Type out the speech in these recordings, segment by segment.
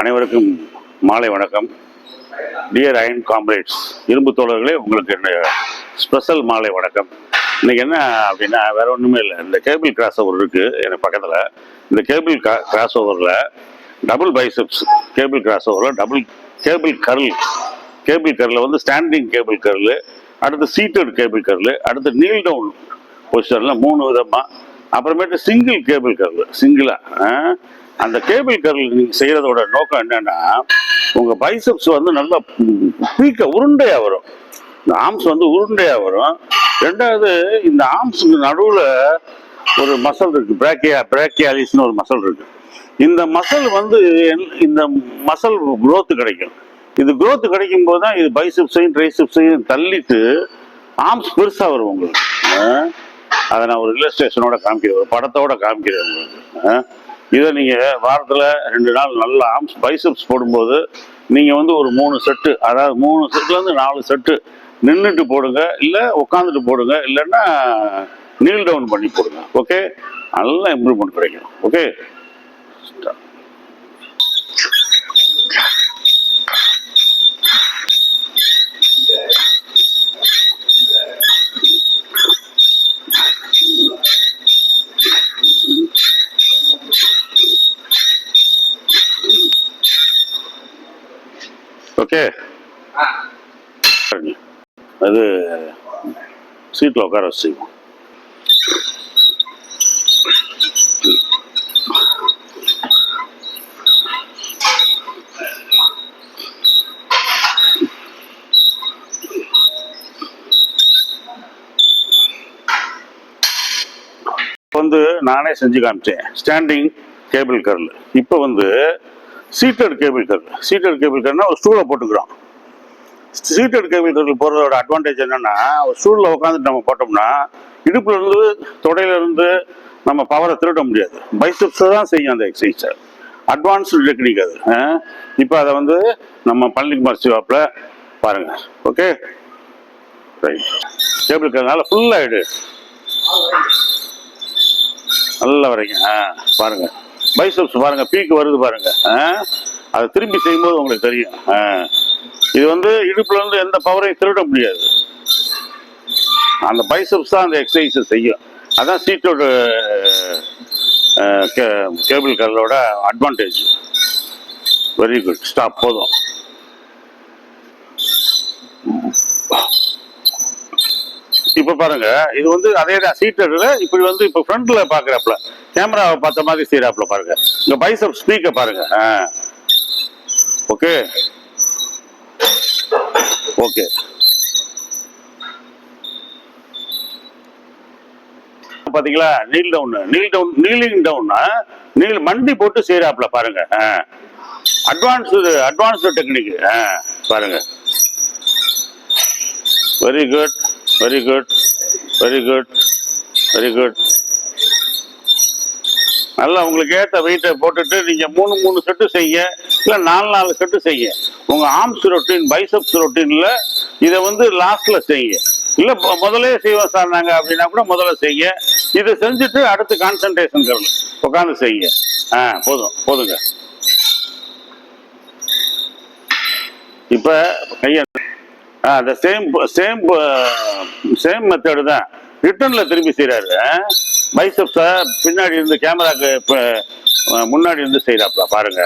அனைவருக்கும் மாலை வணக்கம் டியர் அயன் காம்ரேட்ஸ் இரும்பு தோழர்களே உங்களுக்கு என்ன ஸ்பெஷல் மாலை வணக்கம் இன்னைக்கு என்ன அப்படின்னா வேற ஒன்றுமே இல்லை இந்த கேபிள் கிராஸ் ஓவர் இருக்குது எனக்கு பக்கத்தில் இந்த கேபிள் கிராஸ் ஓவரில் டபுள் பைசப்ஸ் கேபிள் கிராஸ் ஓவரில் டபுள் கேபிள் கரல் கேபிள் கரில் வந்து ஸ்டாண்டிங் கேபிள் கருள் அடுத்து சீட்டட் கேபிள் கருள் அடுத்து நீல் டவுன் பொசிஷனில் மூணு விதமாக அப்புறமேட்டு சிங்கிள் கேபிள் கருள் சிங்கிளாக அந்த கேபிள் கர்ல் செய்யறதோட நோக்கம் என்னன்னா உங்க பைசப்ஸ் வந்து நல்லா பீக்க உருண்டையா வரும் இந்த ஆம்ஸ் வந்து உருண்டையா வரும் ரெண்டாவது இந்த ஆம்ஸுக்கு நடுவில் ஒரு மசல் இருக்கு பிராக்கியா பிராக்கியாலிஸ்னு ஒரு மசல் இருக்கு இந்த மசல் வந்து இந்த மசல் குரோத்து கிடைக்கும் இது குரோத்து கிடைக்கும் போது தான் இது பைசப்ஸையும் ட்ரைசப்ஸையும் தள்ளிட்டு ஆம்ஸ் பெருசாக வரும் உங்களுக்கு அதை நான் ஒரு ஸ்டேஷனோட காமிக்கிறேன் ஒரு படத்தோட காமிக்கிறேன் உங்களுக்கு இதை நீங்கள் வாரத்தில் ரெண்டு நாள் நல்லா ஆம்ஸ் போடும்போது நீங்கள் வந்து ஒரு மூணு செட்டு அதாவது மூணு செட்டுலேருந்து நாலு செட்டு நின்றுட்டு போடுங்க இல்லை உட்காந்துட்டு போடுங்க இல்லைன்னா நீல் டவுன் பண்ணி போடுங்க ஓகே நல்லா இம்ப்ரூவ்மெண்ட் கிடைக்கும் ஓகே ஓகே அது சீட்டில் உட்கார வச்சுக்கோங்க வந்து நானே செஞ்சு காமிச்சேன் ஸ்டாண்டிங் கேபிள் கர்ல் இப்போ வந்து seated cable curl seated cable கர்னா ஒரு ஸ்டூலை போட்டுக்கிறோம் சீட்டட் கேபிள் கரில் போகிறதோட அட்வான்டேஜ் என்னென்னா ஒரு ஸ்டூலில் உட்காந்துட்டு நம்ம போட்டோம்னா இடுப்புலேருந்து தொடையிலேருந்து நம்ம பவரை திருட முடியாது பைசப்ஸை தான் செய்யும் அந்த எக்ஸசைஸை அட்வான்ஸ்டு டெக்னிக் அது இப்போ அதை வந்து நம்ம பழனிக்குமார் சிவாப்பில் பாருங்கள் ஓகே ரைட் கேபிள் இருக்கிறதுனால ஃபுல்லாக எடு நல்லா வரைக்கும் ஆ பாருங்கள் பைசப்ஸ் பாருங்க பீக்கு வருது பாருங்க அதை திரும்பி செய்யும்போது உங்களுக்கு தெரியும் இது வந்து இடுப்புல இருந்து எந்த பவரையும் திருட முடியாது அந்த பைசப்ஸ் தான் அந்த எக்ஸசைஸ் செய்யும் அதான் சீட்டோட கேபிள் காரோட அட்வான்டேஜ் வெரி குட் ஸ்டாப் போதும் இப்ப பாருங்க இது வந்து அதே தான் சீட்டர்ல இப்படி வந்து இப்ப ஃப்ரண்ட்ல பாக்குறாப்ல கேமராவை பார்த்த மாதிரி செய்யறாப்ல பாருங்க இந்த பைசப் ஸ்பீக்கர் பாருங்க ஓகே ஓகே பாத்தீங்களா kneel down kneel down kneeling டவுன்னா kneel மண்டி போட்டு செய்யறாப்ல பாருங்க அட்வான்ஸ்டு அட்வான்ஸ்டு டெக்னிக் பாருங்க very good very good very good very good நல்லா உங்களுக்கு ஏற்ற வெயிட்டை போட்டுட்டு நீங்கள் மூணு மூணு செட்டு செய்ய இல்லை நாலு நாலு செட்டு செய்ய உங்கள் ஆர்ம்ஸ் ரொட்டீன் பைசப்ஸ் ரொட்டீனில் இதை வந்து லாஸ்ட்டில் செய்ய இல்லை முதலே செய்வோம் சார் நாங்கள் அப்படின்னா கூட முதல்ல செய்ய இதை செஞ்சுட்டு அடுத்து கான்சன்ட்ரேஷன் கருள் உட்காந்து செய்ய ஆ போதும் போதுங்க இப்போ கையை அந்த சேம் சேம் சேம் மெத்தடு தான் ரிட்டர்னில் திரும்பி செய்கிறாரு பைசப்ஸை பின்னாடி இருந்து கேமராக்கு முன்னாடி இருந்து செய்கிறாப்ல பாருங்க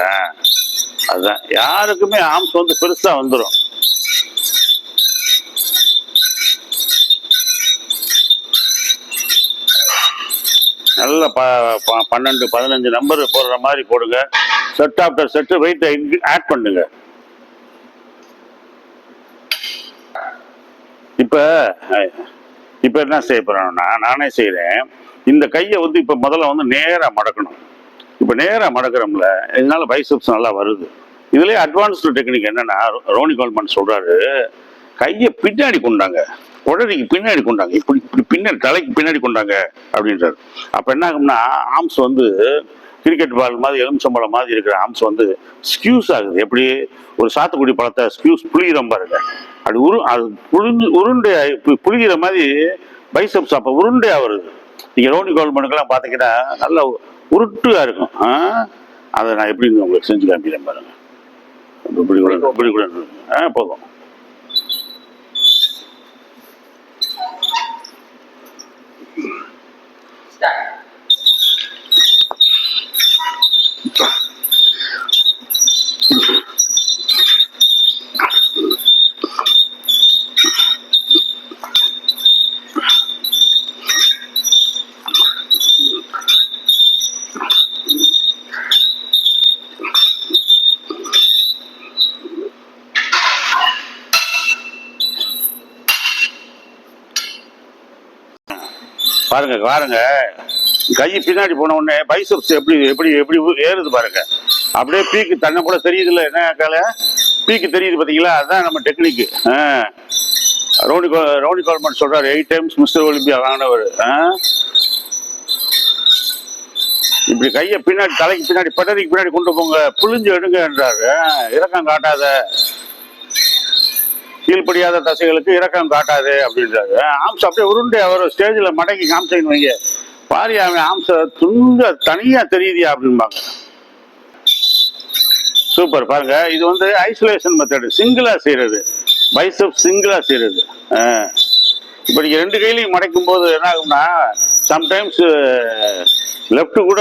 அதுதான் யாருக்குமே ஆம்ஸ் வந்து பெருசாக வந்துடும் நல்ல ப பன்னெண்டு பதினஞ்சு நம்பர் போடுற மாதிரி போடுங்க செட் ஆஃப்டர் செட்டு வெயிட்டை ஆட் பண்ணுங்கள் இப்ப இப்ப என்ன செய்ய போறேன்னா நானே செய்யறேன் இந்த கையை வந்து இப்ப முதல்ல வந்து நேரா மடக்கணும் இப்ப நேரா மடக்கிறோம்ல இதனால பைசப்ஸ் நல்லா வருது இதுலயே அட்வான்ஸ்டு டெக்னிக் என்னன்னா ரோனி கோல்மன் சொல்றாரு கையை பின்னாடி கொண்டாங்க குழந்தைக்கு பின்னாடி கொண்டாங்க இப்படி இப்படி பின்னாடி தலைக்கு பின்னாடி கொண்டாங்க அப்படின்றாரு அப்ப என்ன ஆகும்னா ஆம்ஸ் வந்து கிரிக்கெட் பால் மாதிரி எலுமிச்சம்பழம் மாதிரி இருக்கிற ஆம்ஸ் வந்து ஸ்கியூஸ் ஆகுது எப்படி ஒரு சாத்துக்குடி பழத்தை ஸ்கியூஸ் ரொம்ப பாருங்க அது உரு அது புழிஞ்சு உருண்டை புழிகிற மாதிரி பைசப்ஸ் அப்போ உருண்டையாக வருது நீங்கள் ரோனி கவர்மெண்ட்டுக்கெல்லாம் பார்த்தீங்கன்னா நல்லா உருட்டுவாக இருக்கும் அதை நான் எப்படி உங்களுக்கு செஞ்சு காமிக்கிறேன் பாருங்கள் இப்படி கூட இப்படி கூட ஆ போதும் பாருங்க பாருங்க கை பின்னாடி போன உடனே பைசப்ஸ் எப்படி எப்படி எப்படி ஏறுது பாருங்க அப்படியே பீக்கு தன்னை கூட தெரியுது இல்லை என்ன கால பீக்கு தெரியுது பார்த்தீங்களா அதுதான் நம்ம டெக்னிக்கு ரோனி ரோனி கவர்மெண்ட் சொல்றாரு எயிட் டைம்ஸ் மிஸ்டர் ஒலிம்பியா வாங்கினவர் இப்படி கையை பின்னாடி தலைக்கு பின்னாடி பட்டறைக்கு பின்னாடி கொண்டு போங்க புளிஞ்சு எடுங்க என்றாரு இறக்கம் காட்டாத கீழ்ப்படியாத தசைகளுக்கு இறக்கம் காட்டாது அப்படின்றாரு ஆம்ஸ் அப்படியே உருண்டு அவர் ஸ்டேஜில் மடங்கி காமிச்சின்னு வைங்க பாரி அவன் ஆம்ச துங்க தனியாக தெரியுதியா அப்படின்பாங்க சூப்பர் பாருங்க இது வந்து ஐசோலேஷன் மெத்தடு சிங்கிளாக செய்கிறது பைசப் சிங்கிளாக செய்கிறது இப்போ நீங்கள் ரெண்டு கையிலையும் மடைக்கும் போது என்ன ஆகும்னா சம்டைம்ஸ் லெஃப்ட் கூட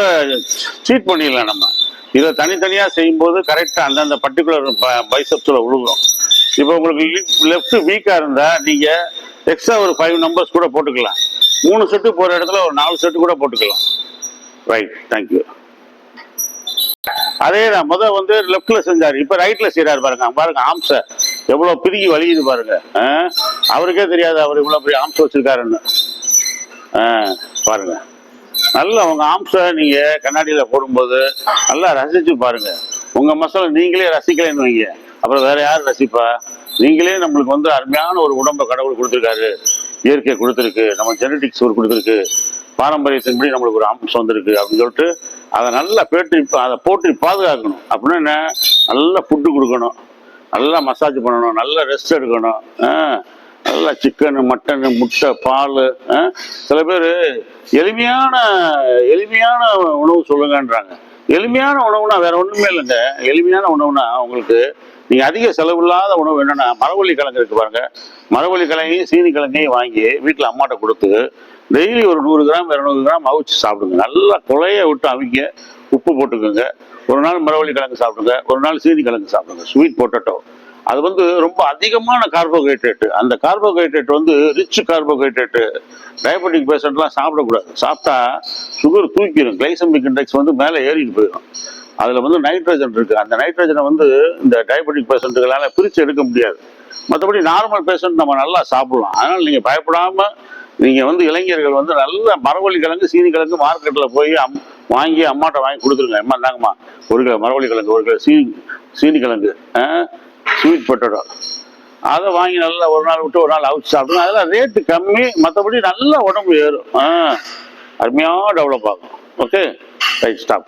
சீட் பண்ணிடலாம் நம்ம இதை தனித்தனியாக செய்யும்போது கரெக்டாக அந்தந்த பர்டிகுலர் பைசப்ஸில் விழுகும் இப்போ உங்களுக்கு லெஃப்ட் வீக்காக இருந்தால் நீங்கள் எக்ஸ்ட்ரா ஒரு ஃபைவ் நம்பர்ஸ் கூட போட்டுக்கலாம் மூணு செட்டு போகிற இடத்துல ஒரு நாலு செட்டு கூட போட்டுக்கலாம் ரைட் தேங்க்யூ அதே தான் முதல் வந்து லெஃப்ட்ல செஞ்சார் இப்போ ரைட்ல செய்கிறார் பாருங்க பாருங்க ஆம்ச எவ்வளோ பிரிக்கி வலியுது பாருங்க அவருக்கே தெரியாது அவர் இவ்வளோ பெரிய ஆம்ச வச்சிருக்காருன்னு பாருங்க நல்லா உங்கள் ஆம்சை நீங்கள் கண்ணாடியில் போடும்போது நல்லா ரசிச்சு பாருங்க உங்கள் மசாலா நீங்களே ரசிக்கலைன்னு வைங்க அப்புறம் வேற யார் ரசிப்பா நீங்களே நம்மளுக்கு வந்து அருமையான ஒரு உடம்பை கடவுள் கொடுத்துருக்காரு இயற்கை கொடுத்துருக்கு நம்ம ஜெனட்டிக்ஸ் ஒரு கொடுத்துருக்கு பாரம்பரியத்தின்படி நம்மளுக்கு ஒரு அம்சம் வந்திருக்கு அப்படின்னு சொல்லிட்டு அதை நல்லா பேட்டி அதை போட்டு பாதுகாக்கணும் அப்படின்னா என்ன நல்லா ஃபுட்டு கொடுக்கணும் நல்லா மசாஜ் பண்ணணும் நல்லா ரெஸ்ட் எடுக்கணும் நல்லா சிக்கனு மட்டனு முட்டை பால் சில பேர் எளிமையான எளிமையான உணவு சொல்லுங்கன்றாங்க எளிமையான உணவுனா வேற ஒன்றுமே இல்லைங்க எளிமையான உணவுனா உங்களுக்கு நீங்கள் அதிக செலவில்லாத உணவு என்னென்னா மரவள்ளி கிழங்கு இருக்கு பாருங்கள் மரவள்ளி கிழங்கையும் சீனி கிழங்கையும் வாங்கி வீட்டில் அம்மாட்ட கொடுத்து டெய்லி ஒரு நூறு கிராம் இரநூறு கிராம் அவிச்சு சாப்பிடுங்க நல்லா குழைய விட்டு அவிங்க உப்பு போட்டுக்கோங்க ஒரு நாள் மரவள்ளி கிழங்கு சாப்பிடுங்க ஒரு நாள் சீனி கிழங்கு சாப்பிடுங்க ஸ்வீட் பொட்டேட்டோ அது வந்து ரொம்ப அதிகமான கார்போஹைட்ரேட்டு அந்த கார்போஹைட்ரேட் வந்து ரிச் கார்போஹைட்ரேட்டு டயபெட்டிக் பேஷண்ட்லாம் சாப்பிடக்கூடாது சாப்பிட்டா சுகர் தூக்கிடும் கிளைசமிக் இண்டெக்ஸ் வந்து மேலே ஏறிட்டு போயிடும் அதில் வந்து நைட்ரஜன் இருக்குது அந்த நைட்ரஜனை வந்து இந்த டயபெட்டிக் பேஷண்ட்டுகளால் பிரித்து எடுக்க முடியாது மற்றபடி நார்மல் பேஷண்ட் நம்ம நல்லா சாப்பிடலாம் அதனால் நீங்கள் பயப்படாமல் நீங்கள் வந்து இளைஞர்கள் வந்து நல்ல மரவள்ளி கிழங்கு சீனி கிழங்கு மார்க்கெட்டில் போய் அம் வாங்கி அம்மாட்ட வாங்கி கொடுத்துருங்க அம்மா தாங்கம்மா ஒரு கிலோ மரவள்ளி கிழங்கு ஒரு கிலோ சீனி சீனி கிழங்கு ஸ்வீட் பொட்டேட்டோ அதை வாங்கி நல்லா ஒரு நாள் விட்டு ஒரு நாள் அவுச்சு சாப்பிடணும் அதெல்லாம் ரேட்டு கம்மி மற்றபடி நல்லா உடம்பு ஏறும் அருமையாக டெவலப் ஆகும் ஓகே ரைட் ஸ்டாப்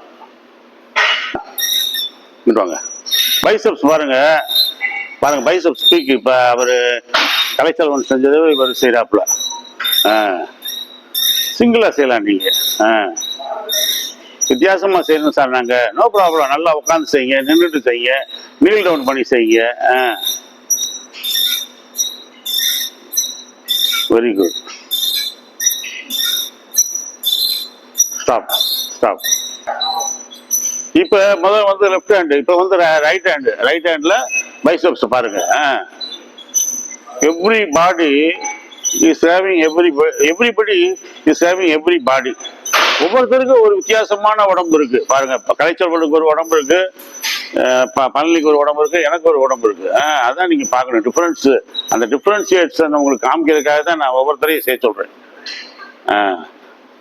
வாங்க பைசப்ஸ் பாருங்க பாருங்க பைசப்ஸ் பீக் இப்போ அவர் கலைச்செல்வன் செஞ்சது இவர் செய்கிறாப்புல ஆ சிங்கிளாக செய்யலாம் நீங்கள் ஆ வித்தியாசமாக செய்யணும் சார் நாங்கள் நோ ப்ராப்ளம் நல்லா உட்காந்து செய்யுங்க நின்றுட்டு செய்யுங்க நீல் டவுன் பண்ணி செய்யுங்க ஆ வெரி குட் ஸ்டாப் ஸ்டாப் இப்போ முதல்ல வந்து லெஃப்ட் ஹேண்டு இப்போ வந்து ரைட் ஹேண்டு ரைட் ஹேண்ட்ல பைசப்ஸ் பாருங்க everybody is having every everybody is having everybody ஒவ்வொருத்தருக்கும் ஒரு வித்தியாசமான உடம்பு இருக்கு பாருங்க கலைச்சல்களுக்கு ஒரு உடம்பு இருக்கு பழனிக்கு ஒரு உடம்பு இருக்கு எனக்கு ஒரு உடம்பு இருக்கு அதான் நீங்க பார்க்கணும் டிஃபரன்ஸ் அந்த டிஃபரன்சியேட்ஸ் உங்களுக்கு காமிக்கிறதுக்காக தான் நான் ஒவ்வொருத்தரையும் சேர்த்து சொல்றேன்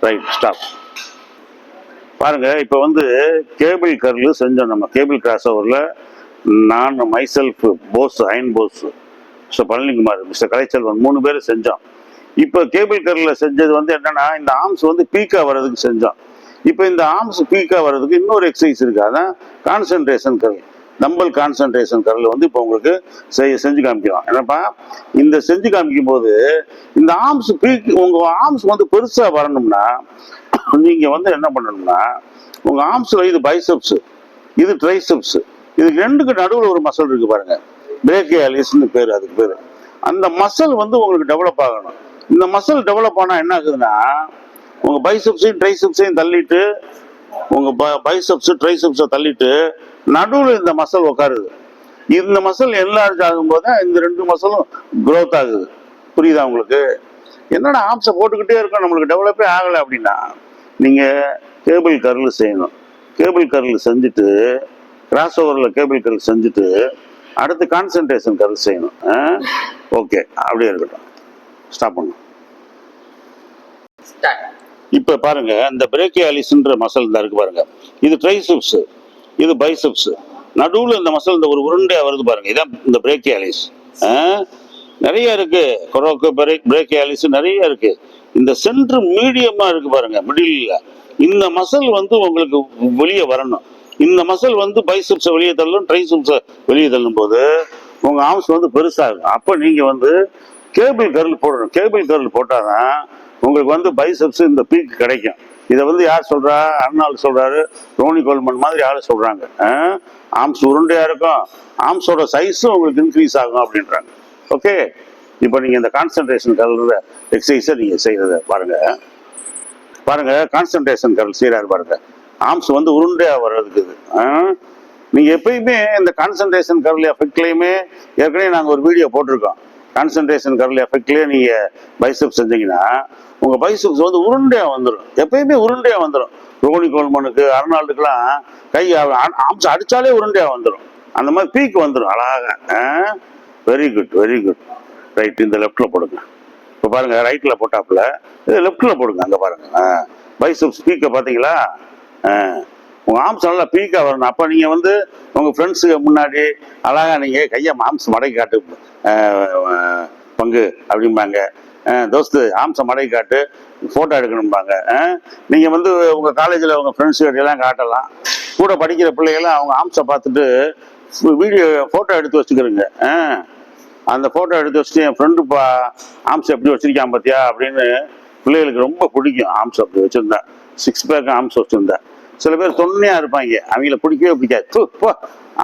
ரைட் ஸ்டாப் பாருங்க இப்போ வந்து கேபிள் கர்லு செஞ்சோம் நம்ம கேபிள் கிராஸ் ஓவரில் நான் self pose iron pose mister Palanikumar mister Kalaiselvan மூணு பேர் செஞ்சோம் இப்போ கேபிள் கரில் செஞ்சது வந்து என்னன்னா இந்த ஆர்ம்ஸ் வந்து பீக்காக வர்றதுக்கு செஞ்சோம் இப்போ இந்த ஆர்ம்ஸ் பீக்காக வர்றதுக்கு இன்னொரு எக்ஸசைஸ் இருக்குது அதான் கான்சன்ட்ரேஷன் கரில் டம்பல் கான்சன்ட்ரேஷன் கரில் வந்து இப்போ உங்களுக்கு செய்ய செஞ்சு காமிக்கலாம் என்னப்பா இந்த செஞ்சு காமிக்கும் போது இந்த ஆர்ம்ஸ் பீக் உங்கள் ஆர்ம்ஸ் வந்து பெருசாக வரணும்னா நீங்கள் வந்து என்ன பண்ணணும்னா உங்கள் ஆர்ம்ஸில் இது பைசப்ஸு இது ட்ரைசப்ஸு இதுக்கு ரெண்டுக்கு நடுவில் ஒரு மசல் இருக்குது பாருங்கள் பிரேக்கியாலிஸ்னு பேர் அதுக்கு பேர் அந்த மசல் வந்து உங்களுக்கு டெவலப் ஆகணும் இந்த மசல் டெவலப் ஆனால் என்ன ஆகுதுன்னா உங்கள் பைசப்ஸையும் ட்ரைசப்ஸையும் தள்ளிட்டு உங்கள் ப பைசப்ஸு ட்ரைசப்ஸை தள்ளிட்டு நடுவில் இந்த மசல் உட்காருது இந்த மசல் என்லார்ஜ் ஆகும்போது இந்த ரெண்டு மசலும் க்ரோத் ஆகுது புரியுதா உங்களுக்கு என்னடா ஆப்ஸை போட்டுக்கிட்டே இருக்கோம் நம்மளுக்கு டெவலப்பே ஆகலை அப்படின்னா நீங்கள் கேபிள் கருள் செய்யணும் கேபிள் கருள் செஞ்சுட்டு கிராஸ் ஓவரில் கேபிள் கருள் செஞ்சுட்டு அடுத்து கான்சன்ட்ரேஷன் கருள் செய்யணும் ஓகே அப்படியே இருக்கட்டும் ஸ்டாப் பண்ணும் இப்போ பாருங்க இந்த அலிஸ்ன்ற மசல் தான் இருக்கு பாருங்க இது ட்ரைசூப்ஸ் இது பைசப்ஸ் நடுவில் இந்த மசல் இந்த ஒரு உருண்டை வருது பாருங்க இதான் இந்த பிரேக்கியாலிஸ் நிறைய இருக்கு கொரோக்கு பிரேக் பிரேக்கியாலிஸ் நிறைய இருக்கு இந்த சென்ட்ரு மீடியமாக இருக்கு பாருங்க மிடில் இந்த மசல் வந்து உங்களுக்கு வெளியே வரணும் இந்த மசல் வந்து பைசப்ஸ் வெளியே தள்ளும் ட்ரைசப்ஸ் வெளியே தள்ளும் போது உங்கள் ஆம்ஸ் வந்து பெருசாகும் அப்போ நீங்கள் வந்து கேபிள் கருள் போடணும் கேபிள் கருள் போட்டாதான் உங்களுக்கு வந்து பைசப்ஸ் இந்த பீக் கிடைக்கும் இதை வந்து யார் சொல்றா அருணாள் சொல்றாரு ரோனி கோல்மன் மாதிரி ஆள் சொல்றாங்க ஆம்ஸ் உருண்டையா இருக்கும் ஆம்ஸோட சைஸும் உங்களுக்கு இன்க்ரீஸ் ஆகும் அப்படின்றாங்க ஓகே இப்போ நீங்க இந்த கான்சன்ட்ரேஷன் கலர் எக்ஸசைஸை நீங்க செய்யறத பாருங்க பாருங்க கான்சன்ட்ரேஷன் கல் செய்யறாரு பாருங்க ஆம்ஸ் வந்து உருண்டையா வர்றதுக்கு இது நீங்க எப்பயுமே இந்த கான்சன்ட்ரேஷன் கரல் எஃபெக்ட்லயுமே ஏற்கனவே நாங்கள் ஒரு வீடியோ போட்டிருக்கோம் கான்சன்ட்ரேஷன் கரல் எஃபெக்ட்லேயே நீங்கள் பைசப் செஞ்சீங்கன்னா உங்கள் பைசப்ஸ் வந்து உருண்டையாக வந்துடும் எப்பயுமே உருண்டையாக வந்துடும் ரோனி கோல்மனுக்கு அர்னால்டுக்கெல்லாம் கை ஆம்ஸ் அடித்தாலே உருண்டையாக வந்துடும் அந்த மாதிரி பீக் வந்துடும் அழகாக very good very good right இந்த லெஃப்டில் போடுங்க இப்போ பாருங்கள் ரைட்டில் போட்டாப்புல இது லெஃப்டில் போடுங்க அங்கே பாருங்கள் பைசப்ஸ் பீக்கை பார்த்தீங்களா உங்கள் ஆம்ஸ் நல்லா பீக்கா வரணும் அப்போ நீங்கள் வந்து உங்கள் ஃப்ரெண்ட்ஸுக்கு முன்னாடி அழகாக நீங்கள் கையை மாம்ஸ் மடக்கி காட்டு பங்கு அப்படிம்பாங்க தோஸ்து ஆம்ச மடை காட்டு ஃபோட்டோ எடுக்கணும்பாங்க நீங்கள் வந்து உங்கள் காலேஜில் உங்கள் ஃப்ரெண்ட்ஸ் எல்லாம் காட்டலாம் கூட படிக்கிற பிள்ளைகளை அவங்க ஆம்சை பார்த்துட்டு வீடியோ ஃபோட்டோ எடுத்து வச்சுக்கிறேங்க அந்த ஃபோட்டோ எடுத்து வச்சுட்டு என் ஃப்ரெண்டு பா ஆம்ஸ் எப்படி வச்சுருக்கான் பார்த்தியா அப்படின்னு பிள்ளைகளுக்கு ரொம்ப பிடிக்கும் ஆம்ஸ் அப்படி வச்சுருந்தேன் சிக்ஸ் பேக் ஆம்ஸ் வச்சுருந்தேன் சில பேர் சொன்னையா இருப்பாங்க அவங்கள பிடிக்கவே பிடிக்காது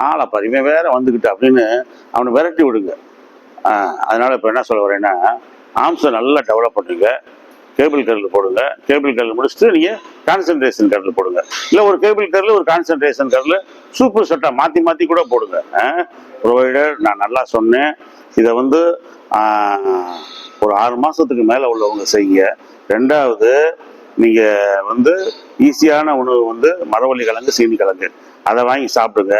ஆளை பரிமை வேற வந்துக்கிட்டு அப்படின்னு அவனை விரட்டி விடுங்க அதனால இப்போ என்ன சொல்ல வரேன்னா ஆம்ஸை நல்லா டெவலப் பண்ணுங்க கேபிள் கரில் போடுங்க கேபிள் கரில் முடிச்சுட்டு நீங்கள் கான்சன்ட்ரேஷன் கரில் போடுங்க இல்லை ஒரு கேபிள் கரில் ஒரு கான்சன்ட்ரேஷன் கரில் சூப்பர் செட்டாக மாற்றி மாற்றி கூட போடுங்க ப்ரொவைடர் நான் நல்லா சொன்னேன் இதை வந்து ஒரு ஆறு மாதத்துக்கு மேலே உள்ளவங்க செய்யுங்க ரெண்டாவது நீங்கள் வந்து ஈஸியான உணவு வந்து மரவள்ளி கிழங்கு சீனி கிழங்கு அதை வாங்கி சாப்பிடுங்க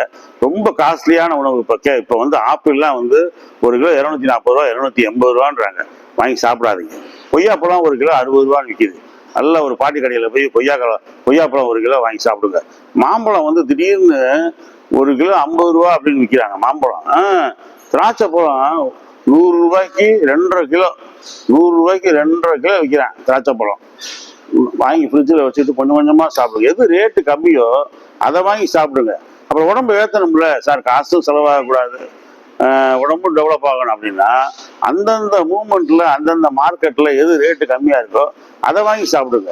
ரொம்ப காஸ்ட்லியான உணவு இப்போ கே இப்போ வந்து ஆப்பிள்லாம் வந்து ஒரு கிலோ இரநூத்தி நாற்பது ரூபா இரநூத்தி எண்பது ரூபான்றாங்க வாங்கி சாப்பிடாதீங்க கொய்யாப்பழம் ஒரு கிலோ அறுபது ரூபான்னு விற்கிது நல்ல ஒரு பாட்டி கடையில் போய் கொய்யா கொய்யாப்பழம் ஒரு கிலோ வாங்கி சாப்பிடுங்க மாம்பழம் வந்து திடீர்னு ஒரு கிலோ ஐம்பது ரூபா அப்படின்னு விற்கிறாங்க மாம்பழம் திராட்சை பழம் நூறு ரூபாய்க்கு ரெண்டரை கிலோ நூறு ரூபாய்க்கு ரெண்டரை கிலோ விற்கிறாங்க திராட்சை பழம் வாங்கி ஃப்ரிட்ஜில் வச்சுட்டு கொஞ்சம் கொஞ்சமாக சாப்பிடுங்க எது ரேட்டு கம்மியோ அதை வாங்கி சாப்பிடுங்க அப்புறம் உடம்பு ஏற்றணும்ல சார் காசும் செலவாகக்கூடாது உடம்பும் டெவலப் ஆகணும் அப்படின்னா அந்தந்த மூமெண்ட்டில் அந்தந்த மார்க்கெட்டில் எது ரேட்டு கம்மியாக இருக்கோ அதை வாங்கி சாப்பிடுங்க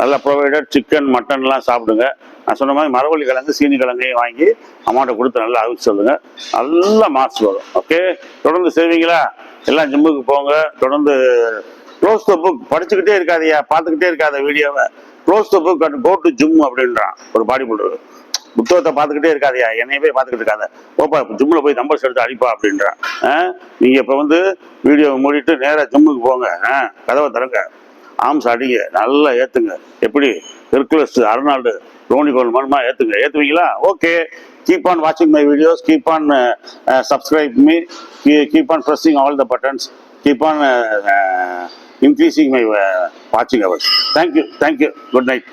நல்லா ப்ரொவைடட் சிக்கன் மட்டன்லாம் சாப்பிடுங்க நான் சொன்ன மாதிரி மரவள்ளி கிழங்கு சீனி கிழங்கையும் வாங்கி அம்மாட்ட கொடுத்து நல்லா அவிச்சு சொல்லுங்க நல்லா மாசு வரும் ஓகே தொடர்ந்து செய்வீங்களா எல்லாம் ஜிம்முக்கு போங்க தொடர்ந்து க்ளோஸ் த புக் படிச்சுக்கிட்டே இருக்காதியா பார்த்துக்கிட்டே இருக்காத வீடியோவை close the book and go to gym அப்படின்றான் ஒரு பாடி பில்டர் புத்தகத்தை பார்த்துக்கிட்டே இருக்காதியா என்னையே போய் பார்த்துக்கிட்டு இருக்காத ஓப்பா ஜிம்மில் போய் நம்பர்ஸ் எடுத்து அடிப்பா அப்படின்றான் நீங்கள் இப்போ வந்து வீடியோவை மூடிட்டு நேராக ஜிம்முக்கு போங்க ஆ கதவை திறங்க ஆம்ஸ் அடிங்க நல்லா ஏற்றுங்க எப்படி ஹெர்குலஸ் அர்னால்டு ரோனி கோல் மனமா ஏற்றுங்க ஏற்றுவீங்களா ஓகே கீப் ஆன் வாட்சிங் my videos keep on subscribe me keep on pressing all the buttons keep on increasing my watching hours. Thank you. Good night.